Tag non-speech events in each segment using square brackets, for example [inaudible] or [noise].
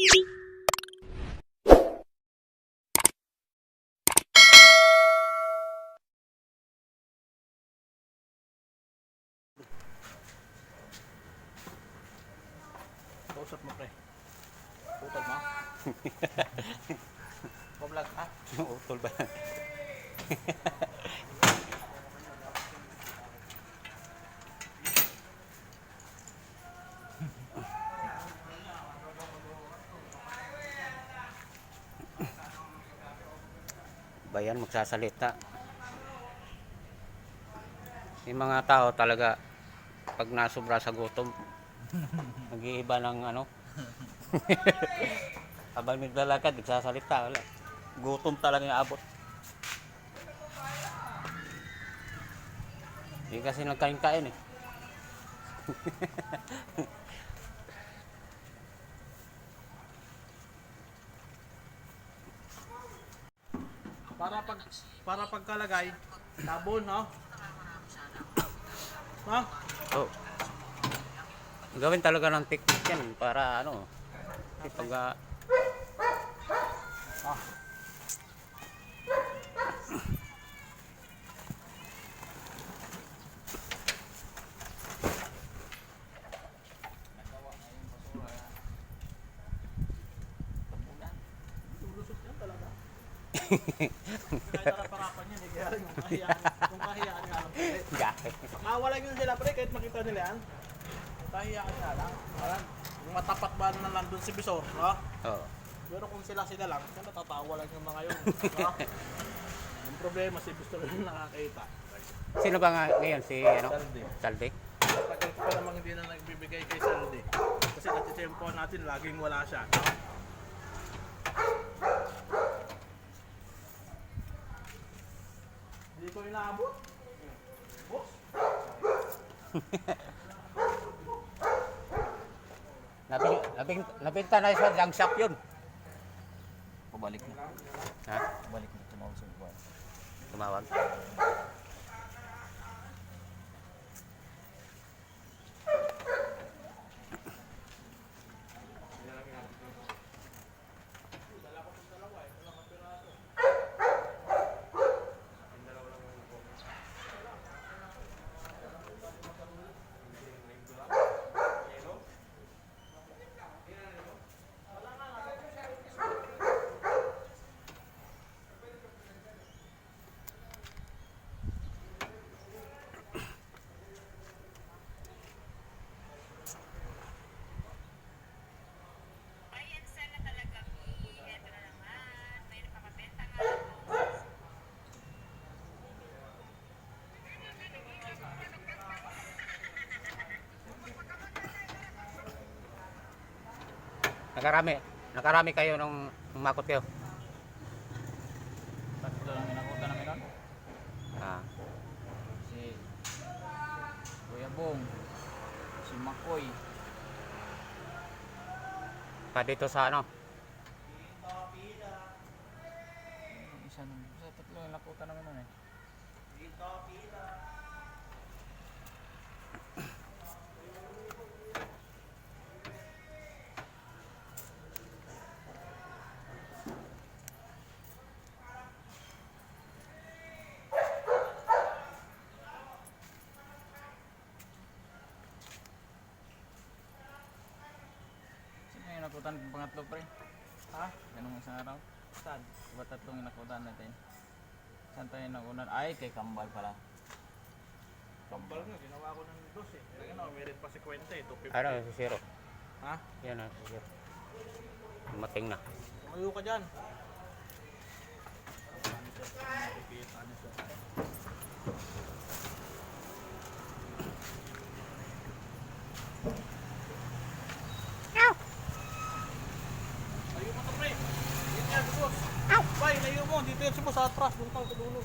Kausap mo, pre. Putol mo. [laughs] Pablog ka? Utol ba? [laughs] Bayan magsasalita. Yung mga tao talaga pag nasobra sa gutom, [laughs] nag-iiba ng ano. [laughs] Habang naglalakad, nagsasalita, wala. Gutom talaga yung abot. Hindi kasi nagkain-kain eh. [laughs] Para pag para pagkalagay, sabon, no? Ha? Oh. Gawin talaga ng technique yan para ano. Pag ah, Ah. Lulusot yan talaga. Kahit nakaparapan yan, eh, kaya yung kahiyaan, yung kahiyaan lang. Mawala yun sila pre, kahit makita nila yan. Kahiyaan nga lang. Yung matapat ba na nandun si Bisor, no? Oh. Pero kung sila sila lang, kaya natatawa lang yung mga yun. no? Yung problema si Bisor yung nakakita. Sino ba nga ngayon? Si ano? Saldi. Saldi? Tagal ko pa namang hindi na nagbibigay kay Saldi. Kasi natitempo natin, laging wala siya. No? Hindi ko inaabot. Boss? [laughs] Nabing, nabing, nabinta na sa shop yun. Pabalik na. Ha? Pabalik na tumawag sa buwan. Tumawag. Ayan, sana talaga. Ito na naman. May napakabenta nga ako. Nakarami. Nakarami kayo nung, nung makot kayo. Tatlo lang inakuta namin nun. Ah. Si Kuya Bong. Si Makoy. Pa dito sa ano? Isa nun. Sa tatlo yung nakuta namin nun eh. Sino yung nakutan ng pangatlo pre? Ha? Ganong isang araw? Saan? Diba tatlong yung nakutan natin? Saan tayo nakunan? Ay, kay Kambal pala. Kambal nga, ginawa ko ng dos eh. Kaya na, meron pa si Kwenta eh, 250. Ano, si Zero. Ha? Yan ah, si Zero. Mating na. Tumayo ka dyan. Nakikita niyo siya. Layo mo to, pre. Yan yan, boss. Bay, layo mo. Dito yan si sa atras. Doon ka dulo.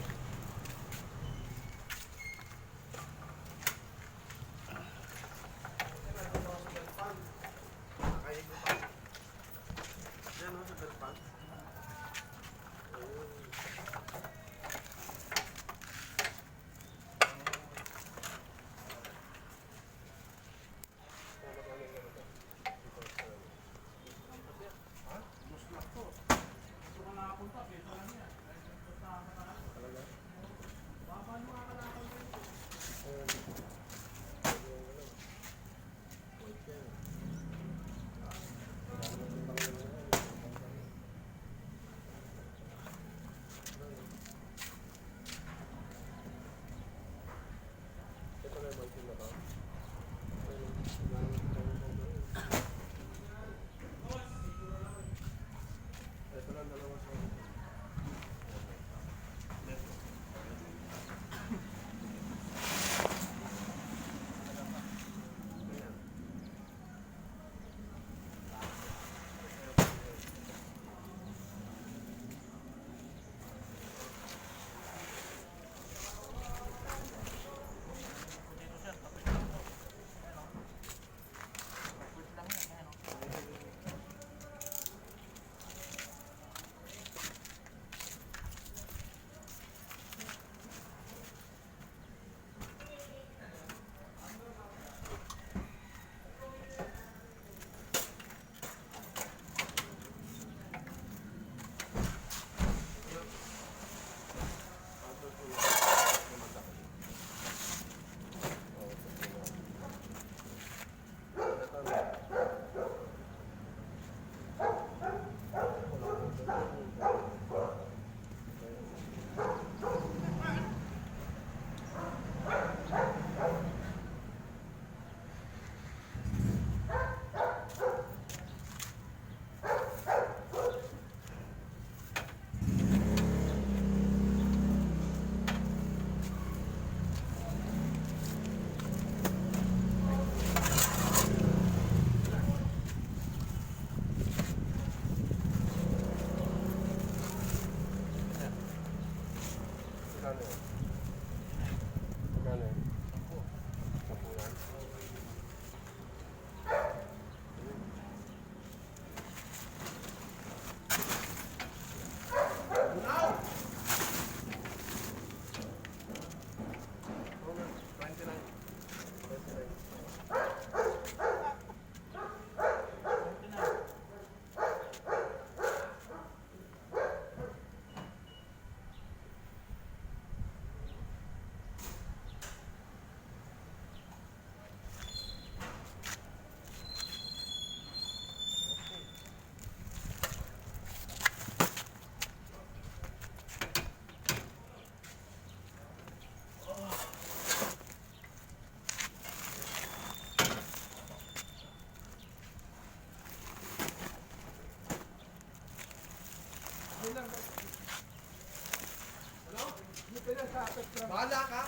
Bahala ka.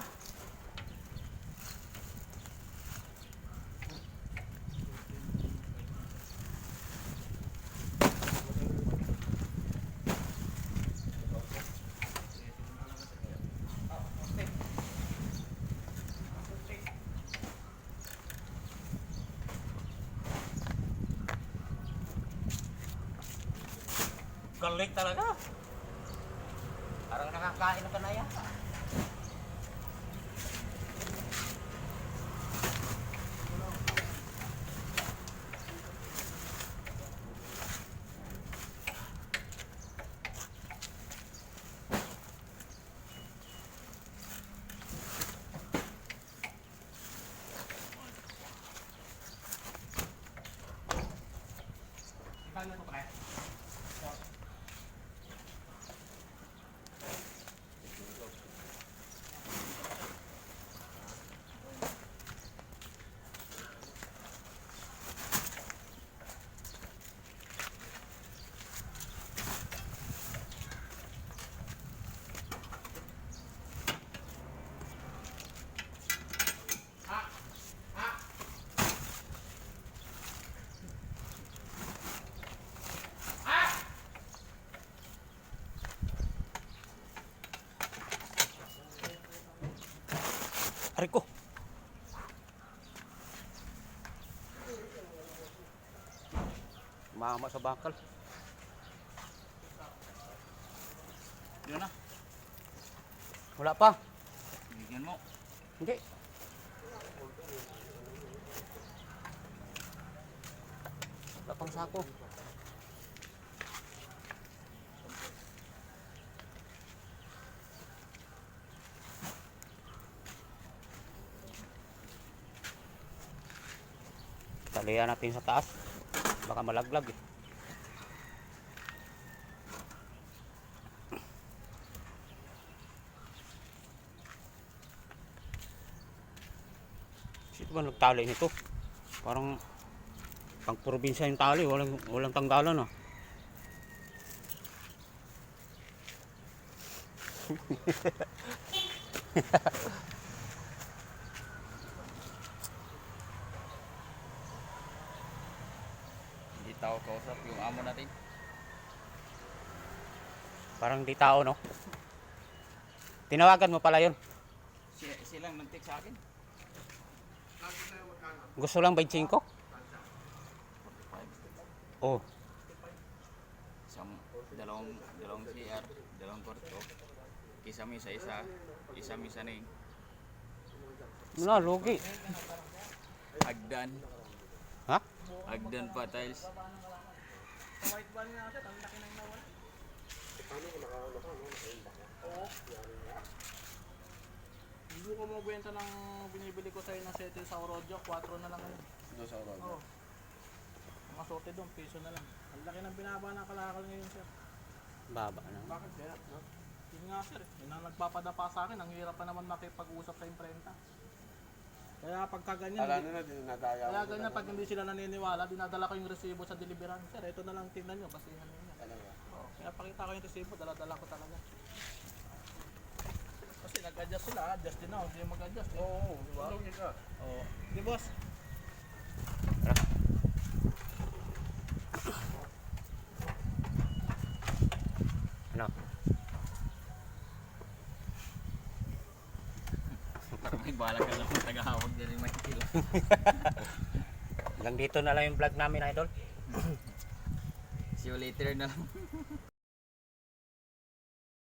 Galing talaga. Parang nakakain ka na yan. Aray ko. Mama sa bakal. Yun na. Wala pa. Bigyan mo. Hindi. Wala pang sako. Talian natin sa taas. Baka malaglag eh. Sino ba nagtali nito? Parang pang probinsya yung tali, walang walang tanggalan ah. [laughs] Hindi tao kausap yung amo natin. Parang di tao no. Tinawagan mo pala yun. Si, silang nag sa akin. Gusto lang 25? Oh, Isang, dalawang, dalawang CR, dalawang kwarto. Isa misa isa, isa misa na yung na lugi. hagdan. Ha? Hagdan pa tiles. Sa white van natin, ang laki nang nawala. Oo. Hindi ko mabenta ng binibili ko sa'yo ng sete sa Orodio, 4 na lang yun. Doon sa Oo. Mga sote doon, piso na lang. Ang laki ng binaba ng kalakal ngayon, sir. Baba na. Bakit kaya? Yun nga, sir. Yun ang nagpapadapa sa akin. Ang hirap pa naman makipag-usap sa imprenta. Kaya pagka ganyan, Alam nila, dinadaya kaya ganyan pag hindi sila naniniwala, dinadala ko yung resibo sa deliveran. Sir, ito na lang tingnan nyo, basihan ninyo. Talaga. Oo, kaya pakita ko yung resibo, dala-dala ko talaga. Kasi nag-adjust sila, adjust din ako, hindi yung mag-adjust. Eh. Oo, Di ba? tulong ka. Oo. Di boss? Ano? Parang may bala ka lang tagahawag dyan yung makikila. [laughs] Hanggang dito na lang yung vlog namin idol. See you later na lang.